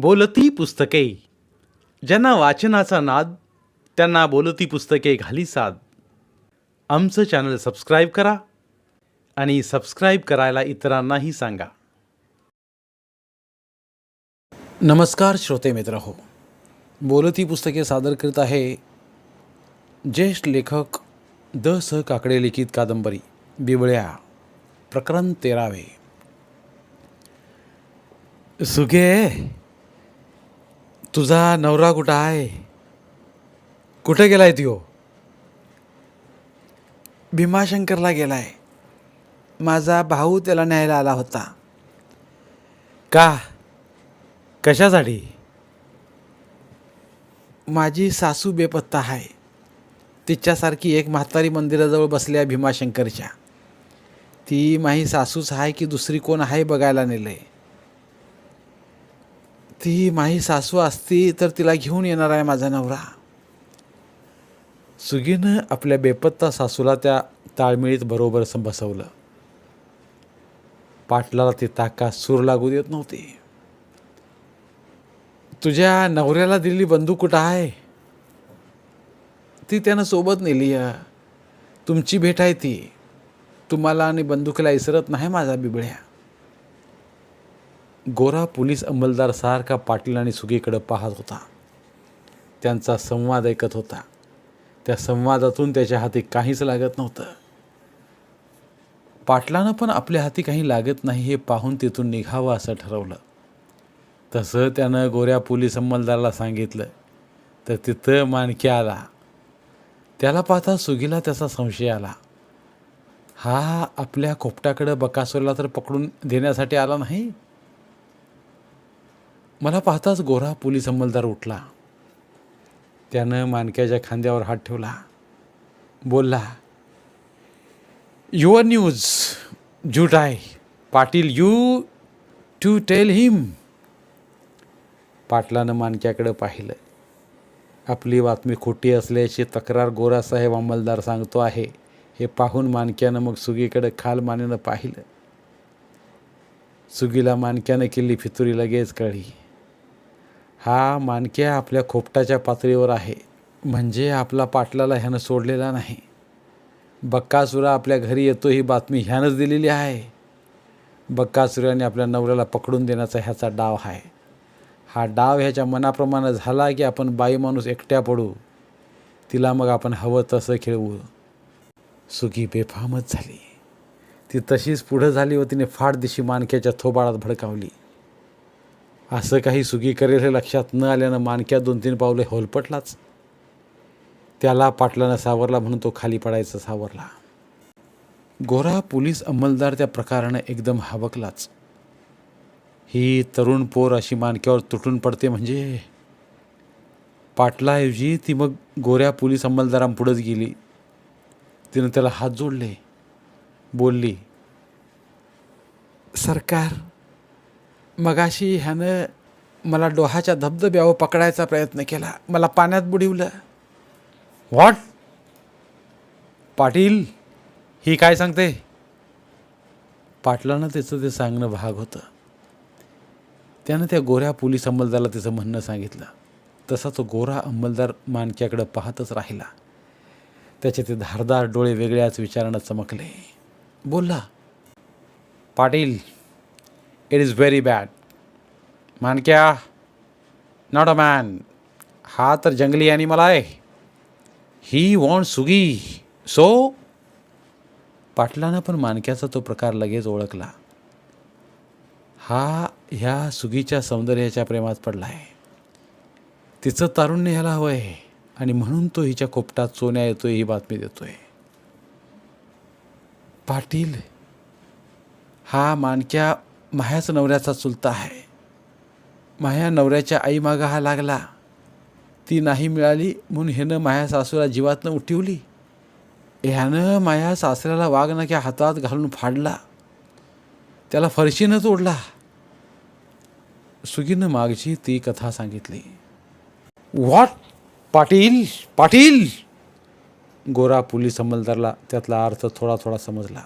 बोलती पुस्तके. ज्यांना वाचनाचा नाद त्यांना बोलती पुस्तके घाली साद. आमचं चॅनल सबस्क्राईब करा आणि सबस्क्राईब करायला इतरांनाही सांगा. नमस्कार श्रोते मित्र हो. बोलती पुस्तके सादर करीत आहे ज्येष्ठ लेखक द स काकडे लिखित कादंबरी बिबळ्या प्रकरण तेरावे. सुगे तुझा नवरा कुठं आहे? कुठे गेलाय तो भीमाशंकरला गेलाय. माझा भाऊ त्याला न्यायला आला होता. का? कशासाठी? माझी सासू बेपत्ता आहे. तिच्यासारखी एक म्हातारी मंदिराजवळ बसल्या भीमाशंकरच्या. ती माही सासूच आहे की दुसरी कोण आहे बघायला नेलं आहे ती माही सासू असती तर तिला घेऊन येणार आहे माझा नवरा. सुगीनं आपल्या बेपत्ता सासूला त्या ताळमेळीत बरोबर बसवलं. पाटलाला ती ताका सूर लागू देत नव्हती. तुझ्या नवऱ्याला दिलेली बंदूक कुठं आहे? ती त्यानं सोबत नेली आहे. तुमची भेट आहे ती. तुम्हाला आणि बंदुकीला इसरत नाही माझा बिबळ्या. गोरा पोलीस अंमलदार सारखा पाटील आणि सुगीकडं पाहत होता. त्यांचा संवाद ऐकत होता. त्या संवादातून त्याच्या हाती काहीच लागत नव्हतं. पाटलानं पण आपल्या हाती काही लागत नाही हे पाहून तिथून निघावं असं ठरवलं. तसं त्यानं गोऱ्या पोलीस अंमलदाराला सांगितलं. तर तिथं मानकी आला. त्याला पाहता सुगीला त्याचा संशय आला. हा आपल्या खोपटाकडं बकासूरला तर पकडून देण्यासाठी आला नाही? मला पाहताच गोरा पोलीस अंमलदार उठला. त्यानं मानक्याच्या खांद्यावर हात ठेवला. बोलला युअर न्यूज जुटाय Patil you to tell him पाटलानं मानक्याकडं पाहिलं. आपली बातमी खोटी असल्याची तक्रार गोरासाहेब अंमलदार सांगतो आहे हे पाहून मानक्यानं मग सुगीकडं खाल मानेनं पाहिलं. सुगीला मानक्यानं केली फितुरी लगेच कळली. हा मानक्या आपल्या खोपटाच्या पातळीवर आहे. म्हणजे आपला पाटलाला ह्यानं सोडलेला नाही. बक्कासुरा आपल्या घरी येतो ही बातमी ह्यानंच दिलेली आहे. बक्कासुराने आपल्या नवऱ्याला पकडून देण्याचा ह्याचा डाव आहे. हा डाव ह्याच्या मनाप्रमाणे झाला की आपण बाई माणूस एकट्या पडू. तिला मग आपण हवं तसं खेळवू. सुगी बेफामच झाली. ती तशीच पुढं झाली व तिने फाट दिशी मानक्याच्या थोबाळात भडकावली. असं काही सुगी करेल हे लक्षात न आल्यानं मानक्या दोन तीन पावले होलपटलाच. त्याला पाटलानं सावरला म्हणून तो खाली पडायचा सावरला. गोरा पोलीस अंमलदार त्या प्रकारानं एकदम हावकलाच. ही तरुण पोर अशी मानक्यावर तुटून पडते म्हणजे? पाटलाऐवजी ती मग गोऱ्या पोलीस अंमलदारांपुढंच गेली. तिनं त्याला हात जोडले. बोलली सरकार मगाशी ह्यानं मला डोहाच्या धबधब्यावर पकडायचा प्रयत्न केला. मला पाण्यात बुडिवलं. व्हॉट पाटील ही काय सांगते? पाटलानं त्याचं ते सांगणं भाग होतं. त्यानं त्या गोऱ्या पोलीस अंमलदाराला त्याचं म्हणणं सांगितलं. तसा तो गोरा अंमलदार मानक्याकडं पाहतच राहिला. त्याचे ते धारदार डोळे वेगळ्याच विचारानं चमकले. बोलला Patil it is very bad Mankya not a man हा तर जंगली ॲनिमल आहे ही वॉन्ट सुगी सो पाटलानं पण मानक्याचा तो प्रकार लगेच ओळखला. हा ह्या सुगीच्या सौंदर्याच्या प्रेमात पडला आहे तिचं तारुण्य ह्याला हवं आहे आणि म्हणून तो हिच्या कोपटात सोन्या येतोय ही बातमी देतोय. पाटील हा मानक्या माह्याच नवऱ्याचा चुलता आहे. माह्या नवऱ्याच्या आईमागं हा लागला. ती नाही मिळाली म्हणून ह्यानं माया सासूला जीवातनं उठवली. ह्यानं माया सासऱ्याला वाघनाक्या हातात घालून फाडला. त्याला फरशीनं तोडला. सुगीनं मागची ती कथा सांगितली. व्हॉट? पाटील? पाटील? गोरा पोलीस अंमलदारला त्यातला अर्थ थोडा थोडा समजला.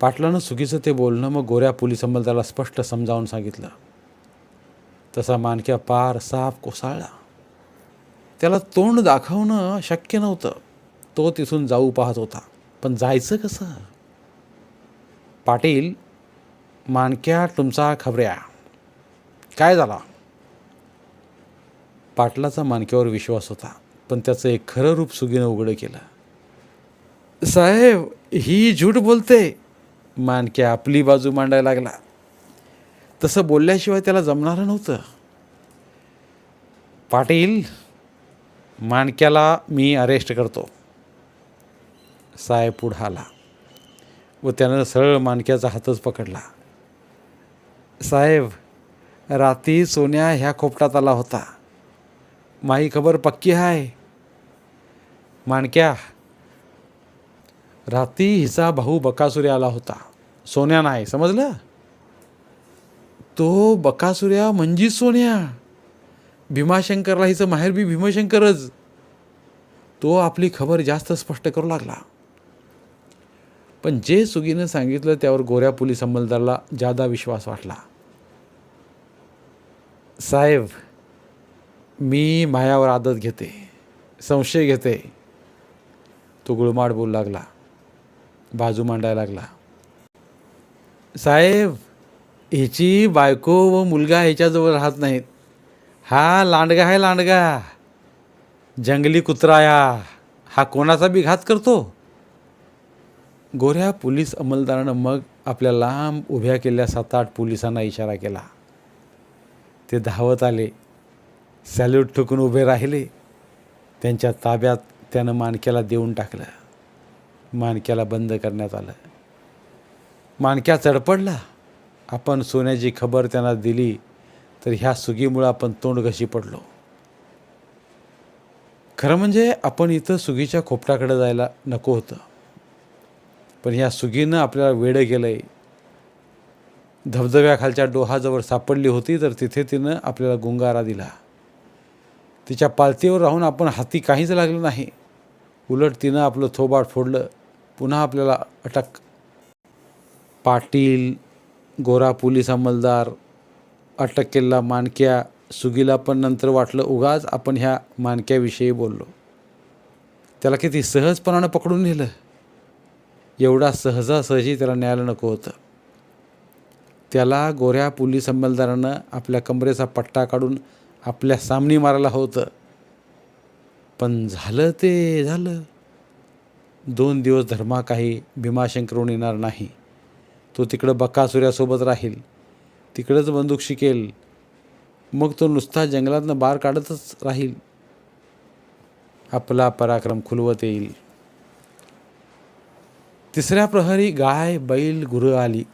पाटलानं सुगीचं ते बोलणं मग गोऱ्या पोलीस त्याला स्पष्ट समजावून सांगितलं. तसा मानक्या पार साफ कोसळला. त्याला तोंड दाखवणं शक्य नव्हतं. तो तिथून जाऊ पाहत होता. पण जायचं कसं? पाटील मानक्या तुमचा खबऱ्या. काय झाला? पाटलाचा मानक्यावर विश्वास होता पण त्याचं एक खरं रूप सुगीनं उघडं केलं. साहेब ही झूट बोलते. मानक्या आपली बाजू मांडायला लागला. तसं बोलल्याशिवाय त्याला जमणारं नव्हतं. पाटील मानक्याला मी अरेस्ट करतो. साहेब पुढं आला. व त्यानं सरळ मानक्याचा हातच पकडला. साहेब राती सोन्या ह्या खोपटात आला होता. माही खबर पक्की आहे माणक्या राती हिचा भाऊ बकासुर्या आला होता. सोन्या नाही समजलं? तो बकासुर्या म्हणजे सोन्या. भीमाशंकरला हिचं माहेर बी भीमशंकरच. तो आपली खबर जास्त स्पष्ट करू लागला. पण जे सुगीनं सांगितलं त्यावर गोऱ्या पोलीस अंमलदारला जादा विश्वास वाटला. साहेब मी मायावर आदत घेते संशय घेते. तो गुळमाड बोलू लागला. बाजू मांडायला लागला. साहेब ह्याची बायको व मुलगा ह्याच्याजवळ राहत नाहीत. हा लांडगा आहे लांडगा. जंगली कुत्रा या. हा कोणाचा बी घात करतो? गोऱ्या पोलीस अंमलदारानं मग आपल्या लांब उभ्या केलेल्या सात आठ पोलिसांना इशारा केला. ते धावत आले. सॅल्यूट ठोकून उभे राहिले. त्यांच्या ताब्यात त्यानं मानक्याला देऊन टाकलं. माणक्याला बंद करण्यात आलं. माणक्या चडपडला. आपण सोन्याची खबर त्यांना दिली तर ह्या सुगीमुळं आपण तोंड घशी पडलो. खरं म्हणजे आपण इथं सुगीच्या खोपटाकडे जायला नको होतं. पण ह्या सुगीनं आपल्याला वेडं गेलं आहे धबधब्याखालच्या डोहाजवळ सापडली होती तर तिथे तिनं आपल्याला गुंगारा दिला. तिच्या पालतीवर राहून आपण हाती काहीच लागलं नाही. उलट तिनं आपलं थोबाड फोडलं. पुन्हा आपल्याला अटक. पाटील गोरा पोलीस अंमलदार अटक केलेला मानक्या सुगीला पण नंतर वाटलं उगाच आपण ह्या मानक्याविषयी बोललो. त्याला किती सहजपणानं पकडून नेलं. एवढा सहजासहजी त्याला न्यायला नको होतं. त्याला गोऱ्या पोलीस अंमलदारानं आपल्या कमरेचा पट्टा काढून आपल्या सामनी मारायला होतं. पण झालं ते झालं. दोन दिवस धर्मा काही भीमाशंकरून येणार नाही. तो तिकडं बकासुऱ्यासोबत राहील. तिकडंच बंदूक शिकेल. मग तो नुसता जंगलातनं बार काढतच राहील. आपला पराक्रम खुलवत येईल. तिसऱ्या प्रहरी गाय बैल गुरं आली.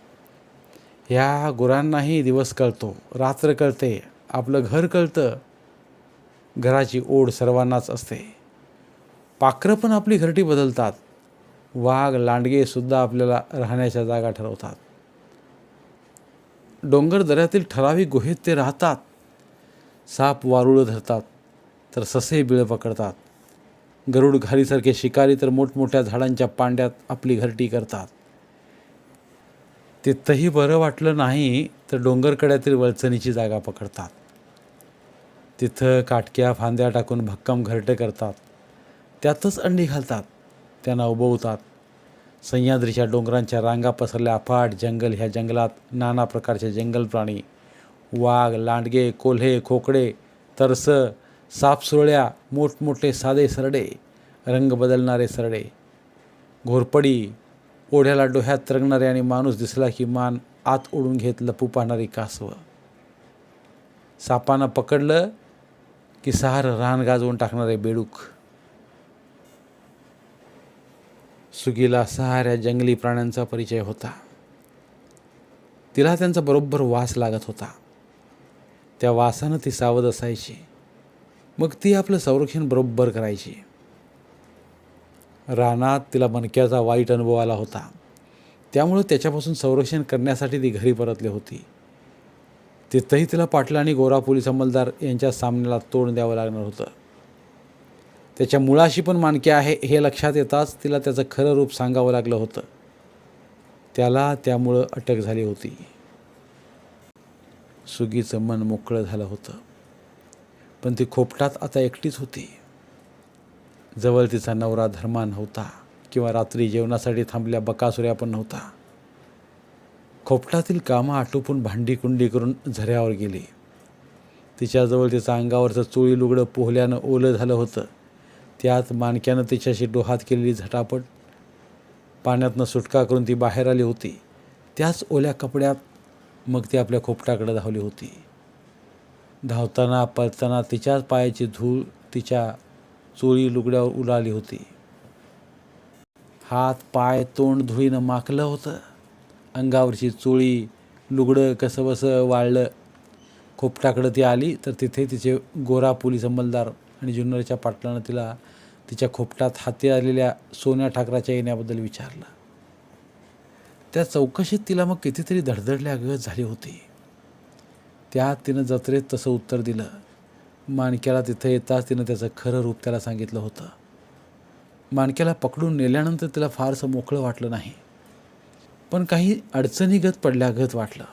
ह्या गुरांनाही दिवस कळतो रात्र कळते आपलं घर कळतं. घराची ओढ सर्वांनाच असते. पाखरं पण आपली घरटी बदलतात. वाघ लांडगेसुद्धा आपल्याला राहण्याच्या जागा ठरवतात. डोंगर दऱ्यातील ठराविक गुहेत ते राहतात. साप वारुळं धरतात तर ससे बिळं पकडतात. गरुड घारीसारखे शिकारी तर मोठमोठ्या झाडांच्या पांड्यात आपली घरटी करतात. तिथंही बरं वाटलं नाही तर डोंगरकड्यातील वळचणीची जागा पकडतात. तिथं काटक्या फांद्या टाकून भक्कम घरटे करतात. त्यातच अंडी घालतात. त्यांना उभवतात सह्याद्रीच्या डोंगरांच्या रांगा पसरल्या. अफाट जंगल. ह्या जंगलात नाना प्रकारचे जंगल प्राणी. वाघ लांडगे कोल्हे खोकडे तरस सापसुरळ्या मोठमोठे साधे सरडे रंग बदलणारे सरडे. घोरपडी ओढ्याला डोह्यात तरंगणारे आणि माणूस दिसला की मान आत ओढून घेत लपू पाहणारी कासवं. सापानं पकडलं की सहार रान गाजवून टाकणारे बेडूक. सुगीला सहाऱ्या जंगली प्राण्यांचा परिचय होता. तिला त्यांचा बरोबर वास लागत होता. त्या वासानं ती सावध असायची. मग ती आपलं संरक्षण बरोबर करायची. रानात तिला मणक्याचा वाईट अनुभव आला होता. त्यामुळं त्याच्यापासून संरक्षण करण्यासाठी ती घरी परतली होती. तिथंही तिला पाटला आणि गोरा पोलीस अंमलदार यांच्या सामन्याला तोंड द्यावं लागणार होतं. त्याच्या मुळाशी पण मानके आहे हे लक्षात येताच तिला त्याचं खरं रूप सांगावं लागलं होतं. त्याला त्यामुळं अटक झाली होती. सुगीचं मन मोकळं झालं होतं. पण ती खोपटात आता एकटीच होती. जवळ तिचा नवरा धर्मा नव्हता किंवा रात्री जेवणासाठी थांबल्या बकासुऱ्या पण नव्हता. खोपटातील कामं आटोपून भांडी कुंडी करून झऱ्यावर गेली. तिच्याजवळ तिचा अंगावरचं चोळी लुगडं पोहल्यानं ओलं झालं होतं. त्यात माणक्यानं तिच्याशी डोहात केलेली झटापट पाण्यातनं सुटका करून ती बाहेर आली होती. त्याच ओल्या कपड्यात मग ती आपल्या खोपटाकडे धावली होती. धावताना पळताना तिच्याच पायाची धूळ तिच्या चोळी लुगड्यावर उडाली होती. हात पाय तोंड धुळीनं माखलं होतं. अंगावरची चोळी लुगडं कसं बसं वाळलं. खोपटाकडं ती आली तर तिथे तिचे गोरा पोलीस अंमलदार आणि जुन्नरच्या पाटलानं तिला तिच्या खोपटात हाती आलेल्या सोन्या ठाकराच्या येण्याबद्दल विचारलं. त्या चौकशीत तिला मग कितीतरी धडधडल्यागत झाली होती. त्यात तिनं जत्रेत तसं उत्तर दिलं. माणक्याला तिथं येताच तिनं त्याचं खरं रूप त्याला सांगितलं होतं. माणक्याला पकडून नेल्यानंतर तिला फारसं मोकळं वाटलं नाही. पण काही अडचणीगत पडल्यागत वाटलं.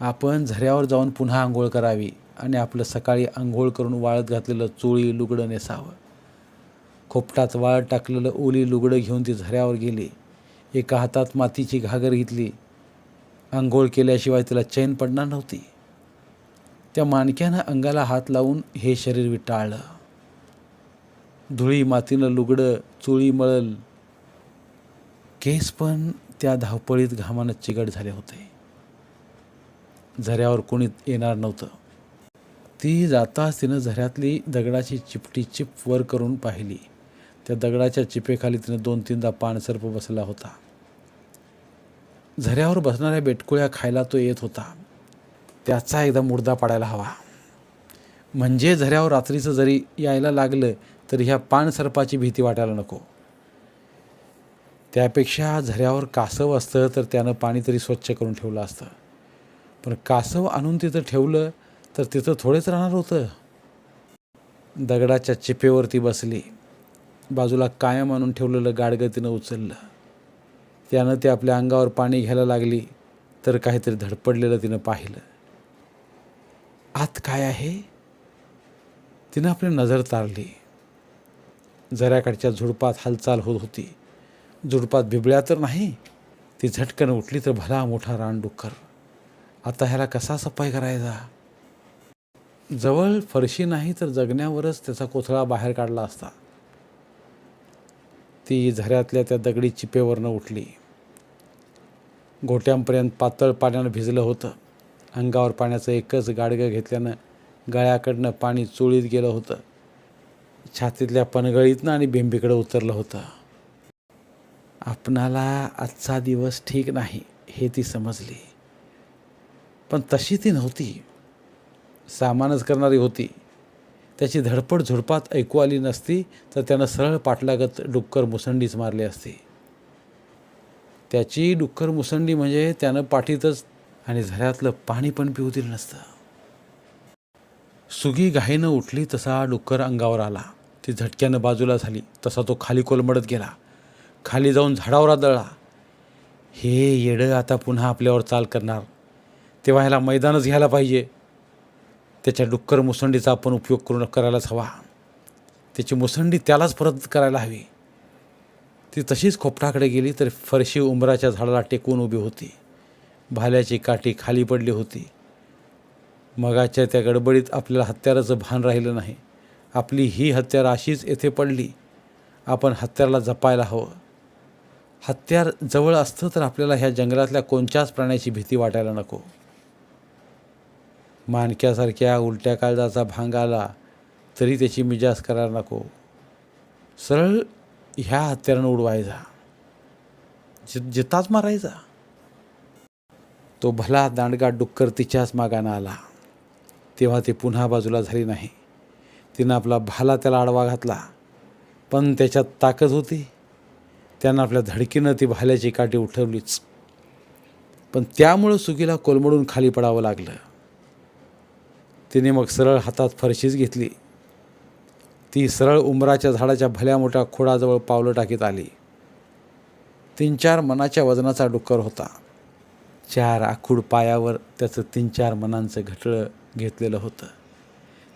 आपण झऱ्यावर जाऊन पुन्हा आंघोळ करावी आणि आपलं सकाळी आंघोळ करून वाळत घातलेलं चोळी लुगडं नेसावं. खोपटात वाळ टाकलेलं ओली लुगडं घेऊन ती झऱ्यावर गेली. एका हातात मातीची घागर घेतली. आंघोळ केल्याशिवाय तिला चैन पडणार नव्हती. त्या माणक्यानं अंगाला हात लावून हे शरीर विटाळलं. धुळी मातीनं लुगडं चुळी मळल. केस पण त्या धावपळीत घामानं चिगट झाले होते. झऱ्यावर कोणी येणार नव्हतं. ती जाताच तिनं झऱ्यातली दगडाची चिपटी चिप वर करून पाहिली. त्या दगडाच्या चिपेखाली तिनं दोन तीनदा पाणसर्प बसला होता. झऱ्यावर बसणाऱ्या बेटकुळ्या खायला तो येत होता. त्याचा एकदा मुर्दा पाडायला हवा. म्हणजे झऱ्यावर रात्रीचं जरी यायला लागलं तरी ह्या पाणसर्पाची भीती वाटायला नको. त्यापेक्षा झऱ्यावर कासव असतं तर त्यानं पाणी तरी स्वच्छ करून ठेवलं असतं. पण कासव आणून तिथं ठेवलं तर तिथं थोडेच राहणार होतं. दगडाच्या चिपेवरती बसली. बाजूला कायम आणून ठेवलेलं गाडगं तिनं उचललं. त्यानं ते आपल्या अंगावर पाणी घ्यायला लागली तर काहीतरी धडपडलेलं तिनं पाहिलं. आत काय आहे? तिनं आपली नजर तारली. झऱ्याकडच्या झुडपात हालचाल होत होती. झुडपात बिबळ्या तर नाही ती झटकन उठली तर भला मोठा रानडुक्कर. आता ह्याला कसा सफाई करायचा? जवळ फरशी नाही तर जगण्यावरच त्याचा कोथळा बाहेर काढला असता. ती झऱ्यातल्या त्या दगडी चिपेवरनं उठली. गोट्यांपर्यंत पातळ पाण्यानं भिजलं होतं. अंगावर पाण्याचं एकच गाडगं घेतल्यानं गळ्याकडनं पाणी चोळीत गेलं होतं. छातीतल्या पनगळीतनं आणि बिंबीकडं उतरलं होतं. आपणाला आजचा दिवस ठीक नाही हे ती समजली. पण तशी ती नव्हती. सामानच करणारी होती. त्याची धडपड झुडपात ऐकू आली नसती तर त्यानं सरळ पाटलागत डुक्कर मुसंडीच मारली असती. त्याची डुक्कर मुसंडी म्हणजे त्यानं पाठीतच आणि झऱ्यातलं पाणी पण पिऊ दिलं नसतं. सुगी घाईनं उठली तसा डुक्कर अंगावर आला. ती झटक्यानं बाजूला झाली तसा तो खाली कोलमडत गेला. खाली जाऊन झाडावर आदळला हे येडं आता पुन्हा आपल्यावर चाल करणार. तेव्हा ह्याला मैदानच घ्यायला पाहिजे. त्याच्या डुक्कर मुसंडीचा आपण उपयोग करून करायलाच हवा. त्याची मुसंडी त्यालाच परत करायला हवी. ती तशीच खोपटाकडे गेली तर फरशी उंबराच्या झाडाला टेकून उभी होती. भाल्याची काठी खाली पडली होती. मगाच्या त्या गडबडीत आपल्याला हत्याराचं भान राहिलं नाही. आपली ही हत्यार अशीच येथे पडली. आपण हत्याराला जपायला हवं. हत्यार जवळ असतं तर आपल्याला ह्या जंगलातल्या कोणत्याच प्राण्याची भीती वाटायला नको. माणक्यासारख्या उलट्या काळजाचा भांग आला तरी त्याची मिजाज करायला नको. सरळ ह्या हत्यारानं उडवायचा. जि जिताच मारायचा. तो भला दांडगा डुक्कर तिच्याच मागानं आला. तेव्हा ती पुन्हा बाजूला झाली नाही. तिनं आपला भाला त्याला आडवा घातला. पण त्याच्यात ताकद होती. त्यानं आपल्या धडकीनं ती भाल्याची काठी उठवलीच. पण त्यामुळं सुगीला कोलमडून खाली पडावं लागलं. तिने मग सरळ हातात फरशीच घेतली. ती सरळ उंबराच्या झाडाच्या भल्या मोठ्या खोडाजवळ पावलं टाकीत आली. तीन चार मनाच्या वजनाचा डुक्कर होता. चार आखूड पायावर त्याचं तीन चार मनांचं घटळं घेतलेलं होतं.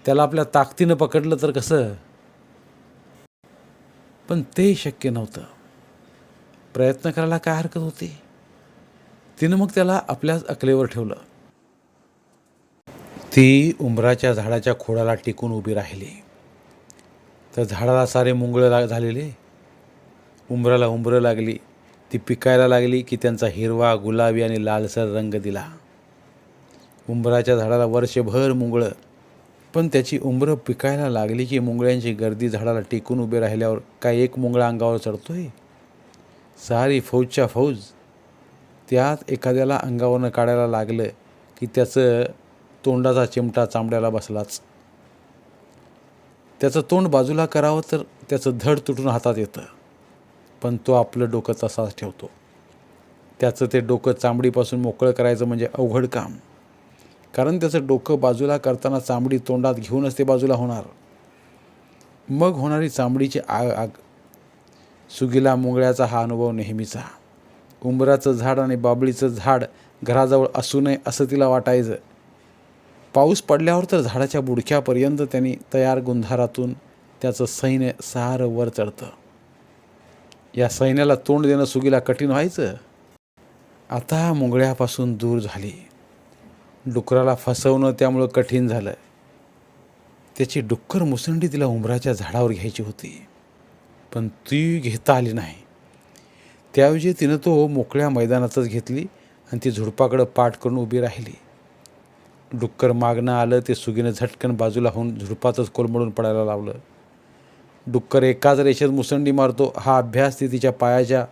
त्याला आपल्या ताकदीनं पकडलं तर कसं? पण ते शक्य नव्हतं. प्रयत्न करायला काय हरकत होती? तिनं मग त्याला आपल्याच अकलेवर ठेवलं. ती उंबराच्या झाडाच्या खोडाला टिकून उभी राहिली. तर झाडाला सारे मुंगळं लाग झालेले. उंबराला उंबरं लागली. ती पिकायला लागली की त्यांचा हिरवा गुलाबी आणि लालसर रंग दिला. उंबराच्या झाडाला वर्षभर मुंगळं. पण त्याची उंबरं पिकायला लागली की मुंगळ्यांची गर्दी झाडाला टिकून उभे राहिल्यावर काय एक मुंगळा अंगावर चढतोय? सारी फौजच्या फौज. त्यात एखाद्याला अंगावरनं काढायला लागलं की त्याचं तोंडाचा चिमटा चांबड्याला बसलाच. त्याचं तोंड बाजूला करावं तर त्याचं धड तुटून हातात येतं. पण तो आपलं डोकं तसाच ठेवतो. त्याचं ते डोकं चांबडीपासून मोकळं करायचं म्हणजे अवघड काम. कारण त्याचं डोकं बाजूला करताना चांबडी तोंडात घेऊनच ते बाजूला होणार. मग होणारी चांबडीची आग आग. सुगीला मुंगळ्याचा हा अनुभव नेहमीचा. उंबराचं झाड आणि बाबळीचं झाड घराजवळ असू नये असं तिला वाटायचं. पाऊस पडल्यावर तर झाडाच्या बुडक्यापर्यंत त्यांनी तयार गुंधारातून त्याचं सैन्य सारं वर चढतं. या सैन्याला तोंड देणं सुगीला कठीण व्हायचं. आता मुंगळ्यापासून दूर झाली. डुकराला फसवणं त्यामुळं कठीण झालं. त्याची डुक्कर मुसंडी तिला उंबराच्या झाडावर घ्यायची होती. पण ती घेता आली नाही. त्याऐवजी तिनं तो मोकळ्या मैदानातच घेतली आणि ती झुडपाकडं पाठ करून उभी राहिली. डुक्कर मागणं आलं ते सुगीनं झटकन बाजूला होऊन झुडपातच कोलमडून पडायला लावलं. डुक्कर एकाच रेषेत मुसंडी मारतो हा अभ्यास ती तिच्या पायाच्या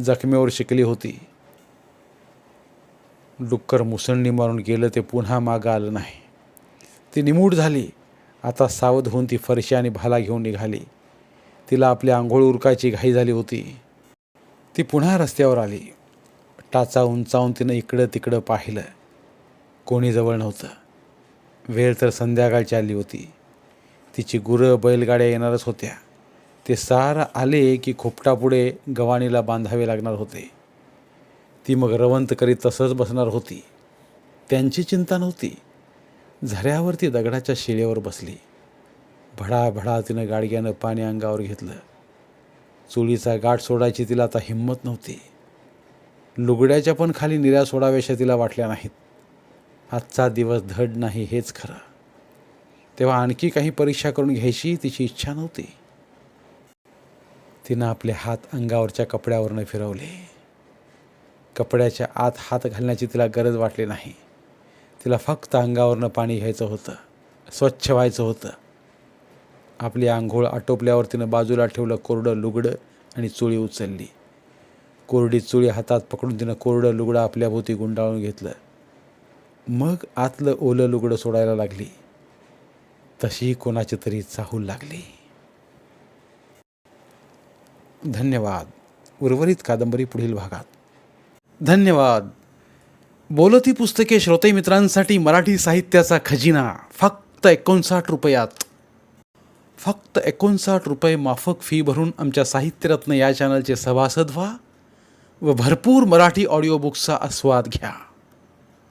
जखमेवर शिकली होती. डुक्कर मुसंडी मारून गेलं ते पुन्हा मागं आलं नाही. ती निमूट झाली. आता सावध होऊन ती फरशी आणि भाला घेऊन निघाली. तिला आपल्या आंघोळ उरकायची घाई झाली होती. ती पुन्हा रस्त्यावर आली. टाचा उंचावून तिनं इकडं तिकडं पाहिलं. कोणी जवळ नव्हतं. वेळ तर संध्याकाळची आली होती. तिची गुरं बैलगाड्या येणारच होत्या. ते सार आले की खोपटापुढे गव्हाणीला बांधावे लागणार होते. ती मग रवंत करीत तसंच बसणार होती. त्यांची चिंता नव्हती. झऱ्यावर ती दगडाच्या शिळेवर बसली. भडाभडा तिनं गाडग्यानं पाणी अंगावर घेतलं. चुलीचा गाठ सोडायची तिला आता हिंमत नव्हती. लुगड्याच्या पण खाली निऱ्या सोडाव्याशा तिला वाटल्या नाहीत. आजचा दिवस धड नाही हेच खरं. तेव्हा आणखी काही परीक्षा करून घ्यायची तिची इच्छा नव्हती. तिनं आपले हात अंगावरच्या कपड्यावरनं फिरवले. कपड्याच्या आत हात घालण्याची तिला गरज वाटली नाही. तिला फक्त अंगावरनं पाणी घ्यायचं होतं स्वच्छ व्हायचं होतं. आपली आंघोळ आटोपल्यावर तिनं बाजूला ठेवलं कोरडं लुगडं आणि चुळी उचलली. कोरडी चुळी हातात पकडून तिनं कोरडं लुगडं आपल्याभोवती गुंडाळून घेतलं. मग आतलं ओलं लुगडं सोडायला लागली. तशी कोणाची तरी चाहूल लागली. धन्यवाद. उर्वरित कादंबरी पुढील भागात. धन्यवाद. बोलती पुस्तके श्रोते मित्रांसाठी मराठी साहित्याचा खजिना. फक्त एकोणसाठ रुपयात. फक्त एकोणसाठ रुपये माफक फी भरून आमच्या साहित्यरत्न या चॅनलचे सभासद व्हा व भरपूर मराठी ऑडिओ बुक्सचा आस्वाद घ्या.